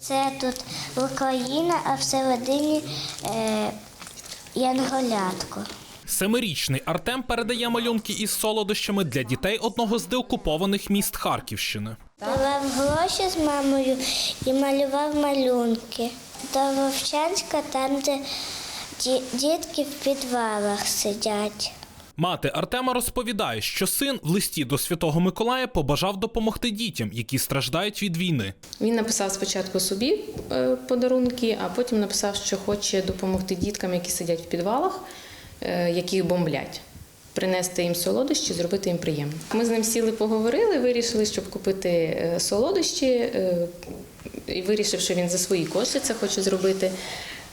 Це тут Україна, а всередині е, янголятко. Семирічний Артем передає малюнки із солодощами для дітей одного з деокупованих міст Харківщини. Давав гроші з мамою і малював малюнки. До Вовчанська, там, де дітки в підвалах сидять. Мати Артема розповідає, що син в листі до Святого Миколая побажав допомогти дітям, які страждають від війни. Він написав спочатку собі е, подарунки, а потім написав, що хоче допомогти діткам, які сидять в підвалах, е, яких бомблять. Принести їм солодощі, зробити їм приємно. Ми з ним сіли, поговорили, вирішили, щоб купити е, солодощі, і вирішив, що він за свої кошти це хоче зробити.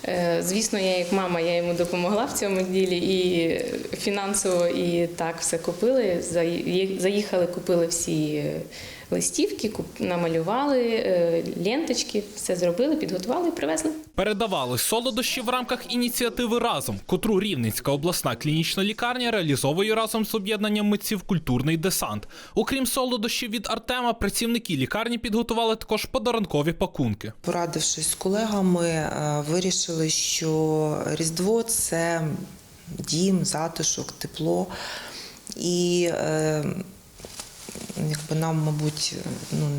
Е, Звісно, я як мама, я йому допомогла в цьому ділі і фінансово, і так все купили. Заїхали, купили всі е, листівки, куп- намалювали е, ленточки, все зробили, підготували і привезли. Передавали солодощі в рамках ініціативи разом, котру Рівненська обласна клінічна лікарня реалізовує разом з об'єднанням митців Культурний десант. Окрім солодощів від Артема, працівники лікарні підготували також подарункові пакунки. Порадившись з колегами, е, вирішили, що Різдво це дім, затишок, тепло. І е, якби нам, мабуть, ну,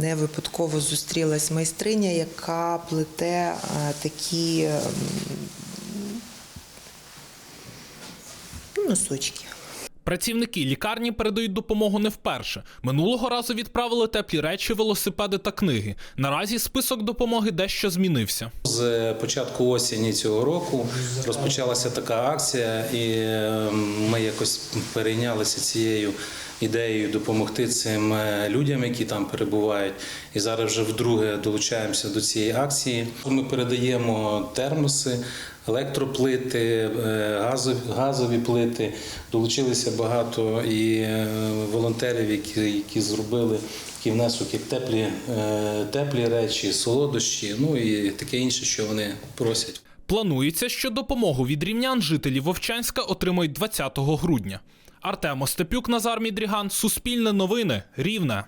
не випадково зустрілась майстриня, яка плете е, такі ем, ну, носочки. Працівники лікарні передають допомогу не вперше. Минулого разу відправили теплі речі, велосипеди та книги. Наразі список допомоги дещо змінився. З початку осені цього року розпочалася така акція, і е, ми якось перейнялися цією ідеєю допомогти цим е, людям, які там перебувають. І зараз вже вдруге долучаємося до цієї акції. Ми передаємо термоси, електроплити, е, газові, газові плити. Долучилися багато і е, волонтерів, які, які зробили такий внесок, як теплі, е, теплі речі, солодощі, ну і таке інше, що вони просять. Планується, що допомогу від рівнян жителі Вовчанська отримають 20 грудня. Артем Остепюк, Назар Мідріган, Суспільне новини, Рівне.